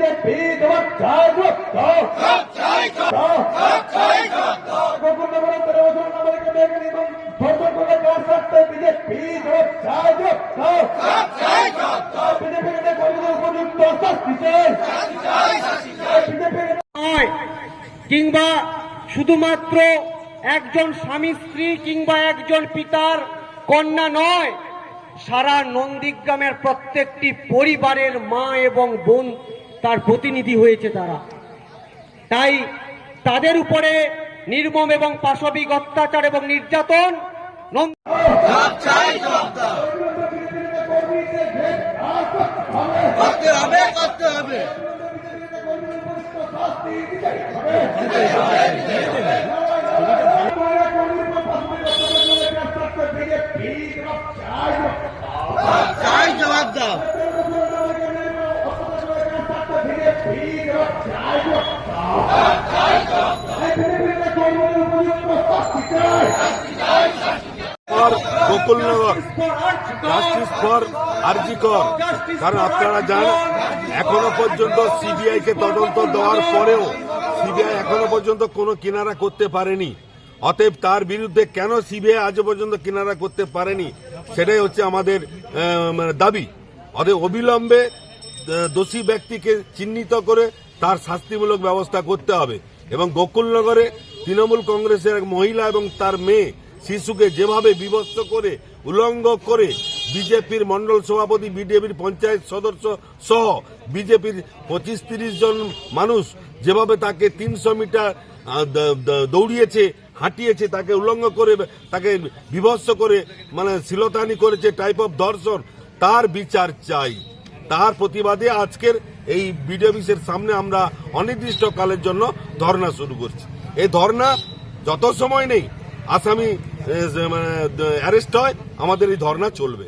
BJP তোমার চাই BJP BJP নয় কিংবা শুধুমাত্র একজন স্বামী, স্ত্রী কিংবা একজন পিতার কন্যা নয়, সারা নন্দীগ্রামের প্রত্যেকটি পরিবারের মা এবং বোন তার প্রতিনিধি হয়েছে তারা। তাই তাদের উপরে নির্মম এবং পাশবিক অত্যাচার এবং নির্যাতন হবে করতে হবে চাই জবাব দাও for Gokulnagar justice for RG Kar কারণ আপনারা জানেন, এখনও পর্যন্ত সিবিআই কে তদন্ত দেওয়ার পরেও সিবিআই এখনও পর্যন্ত কোনো কিনারা করতে পারেনি। অতএব তার বিরুদ্ধে কেন সিবিআই আজ পর্যন্ত কিনারা করতে পারেনি, সেটাই হচ্ছে আমাদের মানে দাবি। অতএব অবিলম্বে দোষী ব্যক্তিকে চিহ্নিত করে তার শাস্তিমূলক ব্যবস্থা করতে হবে। এবং গোকুলনগরে তৃণমূল কংগ্রেসের এক মহিলা এবং তার মেয়ে শিশুকে যেভাবে বিভৎস করে, উলঙ্গ করে বিজেপির মন্ডল সভাপতি বিজেপির পঞ্চায়েত সদস্য সহ বিজেপির পঁচিশ তিরিশ জন মানুষ যেভাবে তাকে তিনশো মিটার দৌড়িয়েছে, হাঁটিয়েছে, তাকে উলঙ্গ করে, তাকে বিভৎস করে মানে শিলতানি করেছে টাইপ অফ ধর্ষণ, তার বিচার চাই। তার প্রতিবাদে আজকের এই বিডিও অফিসের সামনে আমরা অনির্দিষ্টকালের জন্য ধর্ণা শুরু করছি। এই ধর্ণা যত সময় নেই, আসামি মানে অ্যারেস্ট হয় আমাদের এই ধর্ণা চলবে।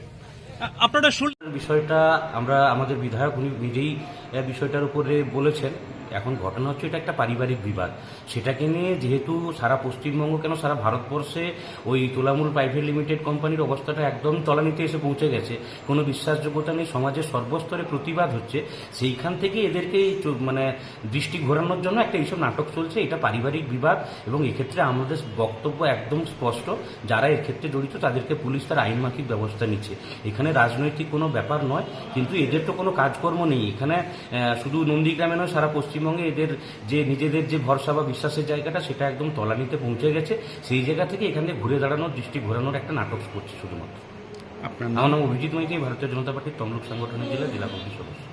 আপনারা শুন বিষয়টা আমরা আমাদের বিধায়ক উনি নিজেই এই বিষয়টার উপরে বলেছেন। এখন ঘটনা হচ্ছে এটা একটা পারিবারিক বিবাদ। সেটাকে নিয়ে যেহেতু সারা পশ্চিমবঙ্গ কেন সারা ভারতবর্ষে ওই তোলামূল প্রাইভেট লিমিটেড কোম্পানির অবস্থাটা একদম তলানিতে এসে পৌঁছে গেছে, কোনো বিশ্বাসযোগ্যতা নেই, সমাজের সর্বস্তরে প্রতিবাদ হচ্ছে, সেইখান থেকে এদেরকে মানে দৃষ্টি ঘোরানোর জন্য একটা এইসব নাটক চলছে, এটা পারিবারিক বিবাদ এবং এক্ষেত্রে আমাদের বক্তব্য একদম স্পষ্ট, যারা এর ক্ষেত্রে জড়িত তাদেরকে পুলিশ তার আইনমাফিক ব্যবস্থা নিচ্ছে। এখানে রাজনৈতিক কোনো ব্যাপার নয়, কিন্তু এদের তো কোনো কাজকর্ম নেই। এখানে শুধু নন্দীগ্রামে নয়, সারা পশ্চিমবঙ্গে এদের যে নিজেদের যে ভরসা বা বিশ্বাসের জায়গাটা সেটা একদম তলানিতে পৌঁছে গেছে। সেই জায়গা থেকে এখানে ঘুরে দাঁড়ানোর দৃষ্টি ঘোরানোর একটা নাটক করছে শুধুমাত্র। আপনার আমার নাম অভিজিৎ মাইতি ভারতীয় জনতা পার্টির তমলুক সংগঠনের জেলা জেলা কমিটির সদস্য।